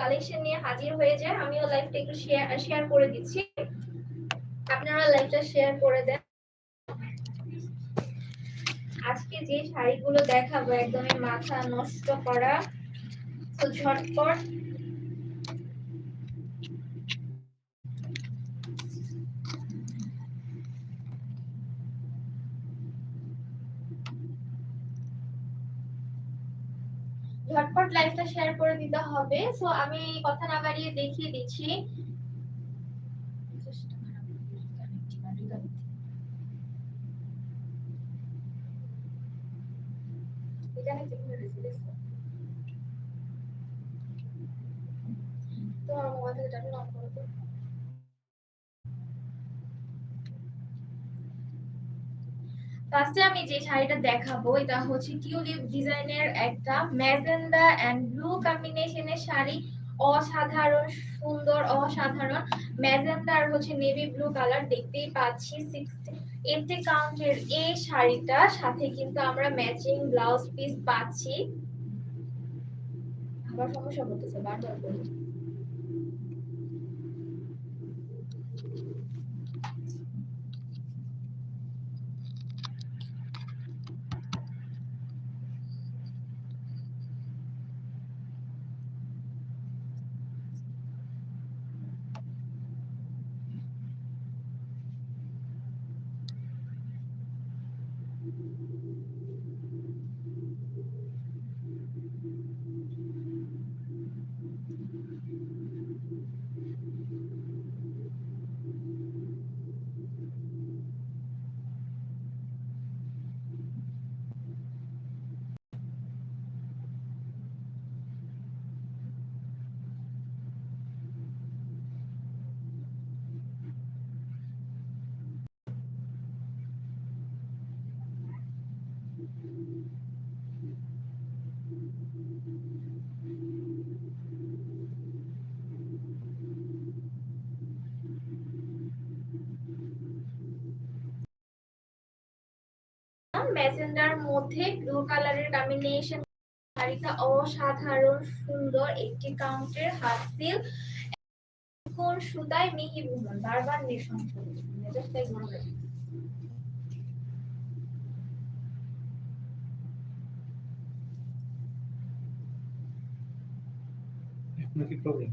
Collection নিয়ে হাজির হয়ে যায় আমিও লাইভটা একটু শেয়ার শেয়ার করে দিচ্ছি। আপনারা লাইভটা শেয়ার করে দেন। আজকে যে শাড়িগুলো দেখাবো, একদমই মাথা নষ্ট করা। তো ঝটপট ঝটপট লাইভটা শেয়ার করে দিতে হবে। সো আমি কথা না বাড়িয়ে দেখিয়ে দিচ্ছি। তো মোবাইল থেকে ডাটা অন করো ফার্স্টে আমি যে শাড়িটা দেখাবো, এটা হচ্ছে টিউলিপ ডিজাইনের একটা ম্যাজেন্ডা এন্ড ব্লু কম্বিনেশনের শাড়ি। অসাধারণ, সুন্দর, অসাধারণ। ম্যাজেন্ডা আর হচ্ছে নেভি ব্লু কালার দেখতেই পাচ্ছি। সিক্সটি এইটটি কাউন্টের এই শাড়িটা, সাথে কিন্তু আমরা ম্যাচিং ব্লাউজ পিস পাচ্ছি। আবার সমস্যা হতেছে বারবার করে ম্যাজেন্ডার মধ্যে ব্লু কালারের কম্বিনেশন শাড়িটা অসাধারণ সুন্দর একটি কাউন্টের হাত সিল কোন সুতায় মিহি বুনন বারবার নিঃসংস মেজাজটাই গরম ما في بروبلم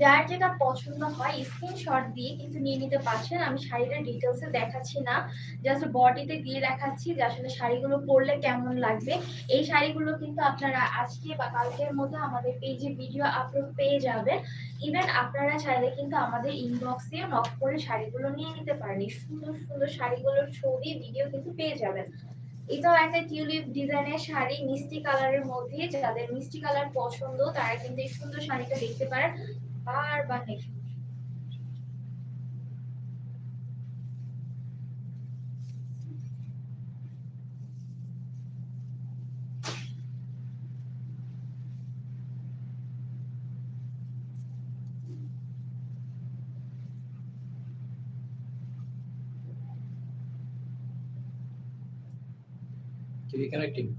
যার যেটা পছন্দ হয় স্ক্রিনশট দিয়ে কিন্তু নিয়ে নিতে পারছেন। আমি শাড়িটার ডিটেলসে দেখাচ্ছি না জাস্ট বডিতে দিয়ে দেখাচ্ছি যে আসলে শাড়িগুলো পরলে কেমন লাগবে। এই শাড়িগুলো কিন্তু আপনারা আজকে বা কালকের মধ্যে আমাদের পেজে ভিডিও আপলোড পেয়ে যাবেন। ইভেন আপনারা চাইলে কিন্তু আমাদের ইনবক্সে নক করে শাড়িগুলো নিয়ে নিতে পারেন। সুন্দর সুন্দর শাড়িগুলোর ছবি ভিডিও কিন্তু পেয়ে যাবেন। এটাও একটা টিউলিপ ডিজাইনের শাড়ি, মিষ্টি কালারের মধ্যে। যাদের মিষ্টি কালার পছন্দ, তারা কিন্তু এই সুন্দর শাড়িটা দেখতে পারেন। বারবার to be connecting.